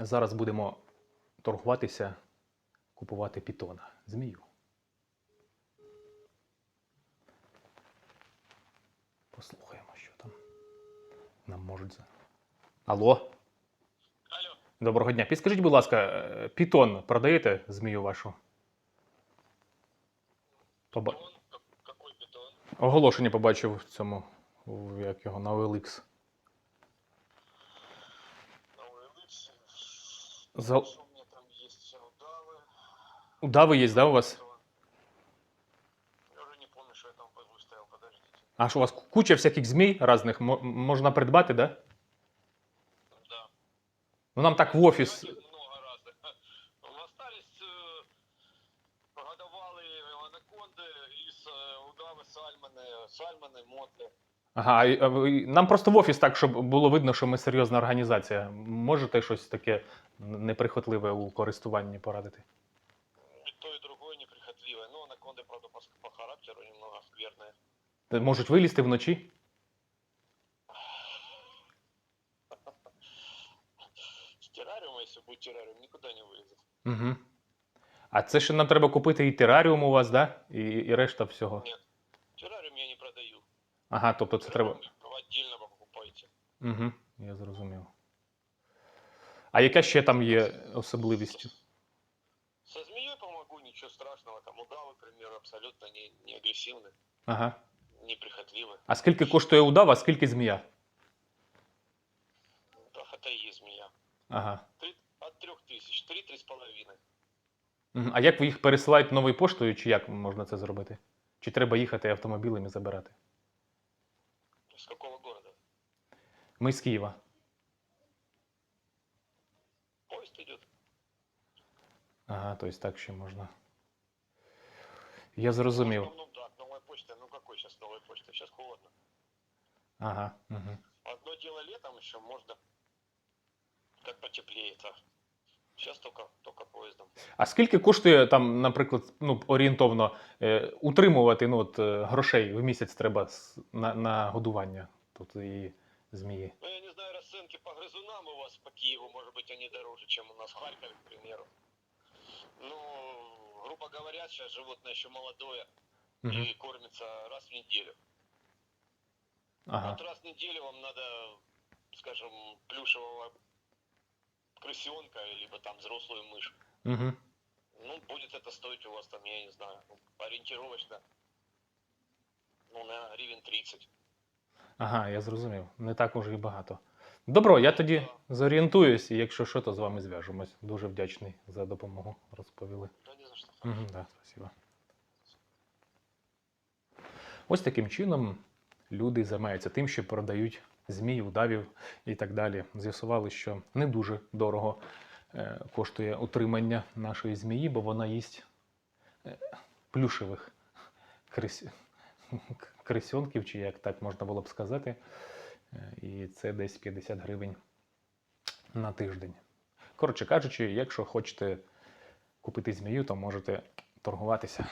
Зараз будемо торгуватися, купувати пітона, змію. Послухаємо, що там нам можуть за. Алло. Алло, Доброго дня. Підскажіть, будь ласка, е, пітон продаєте змію вашу? Поба... Оголошення побачив в цьому, як його, на OLX. На OLX. За... Что у меня там есть? Все удавы. Удави є, да, у вас? Я уже не помню, что я там выставил. Подождите. А що у вас куча всяких змій різних мо- можна придбати, да? Да. Ну нам так в офіс. Давайте Много разных. Ну, Остались э, годовалые анаконды из э, удавы сальманы, сальманы, моты. Ага, а- а ви- нам просто в офіс так, щоб було видно, що ми серйозна організація. Можете щось таке неприхотливе у користуванні порадити? И то, и другое неприхотливое. Ну, анаконды, правда, по, по характеру немного скверные. Та Можуть вилізти вночі? С террариума, если будет террариум, никуда не вылезет. Угу. А це ще нам треба купити і тераріум у вас, да? І, і решта всього. Нет. Террариум я не продаю. Ага, тобто це треба. Террариум вы отдельно вы покупаете. Угу, я зрозумів. А яка ще там є особливістю? Со змеей помогу, ничего страшного. Там удавы, к примеру, абсолютно не, не агрессивны, Ага. неприхотливы. А скільки коштує удав, а скільки змія? Да, это и есть змея. Ага. Три, от трех тысяч, три-три с половиной. Мгм. А як ви їх пересилаєте новою поштою, чи як можна це зробити? Чи треба їхати автомобілем і забирати? С какого города? Ми з Києва. Ага, тобто так ще можна. Я зрозумів. Ну, от новая почта. Ну, какой сейчас новая почта? Сейчас холодно. Ага. Угу. Одно дело летом еще можно, как потеплеет, а сейчас только, только поездом. А скільки коштує там, наприклад, ну, орієнтовно е, утримувати ну, от, е, грошей в місяць треба с- на, на годування тут і змії? Ну, я не знаю, расценки по грызунам у вас по Киеву, может быть, они дороже, чем у нас в Харькове, к примеру. Ну, грубо говоря, сейчас животное еще молодое Угу. и кормится раз в неделю. Ага. Вот раз в неделю вам надо, скажем, плюшевого крысенка, либо там взрослую мышь. Угу. Ну, будет это стоить у вас там, я не знаю, ориентировочно, ну, на гривен 30. Ага, я зрозумів. Не так уже і багато. Добро, я тоді зорієнтуюсь, і якщо що, то з вами зв'яжемось. Дуже вдячний за допомогу, розповіли. Да не за что. Угу, да, спасибо. Ось таким чином люди займаються тим, що продають змій, удавів і так далі. З'ясували, що не дуже дорого е, коштує утримання нашої змії, бо вона їсть е, плюшевих крис... крисьонків, чи як так можна було б сказати. Е, І це десь 50 гривень на тиждень. Коротше кажучи, якщо хочете купити змію, то можете торгуватися.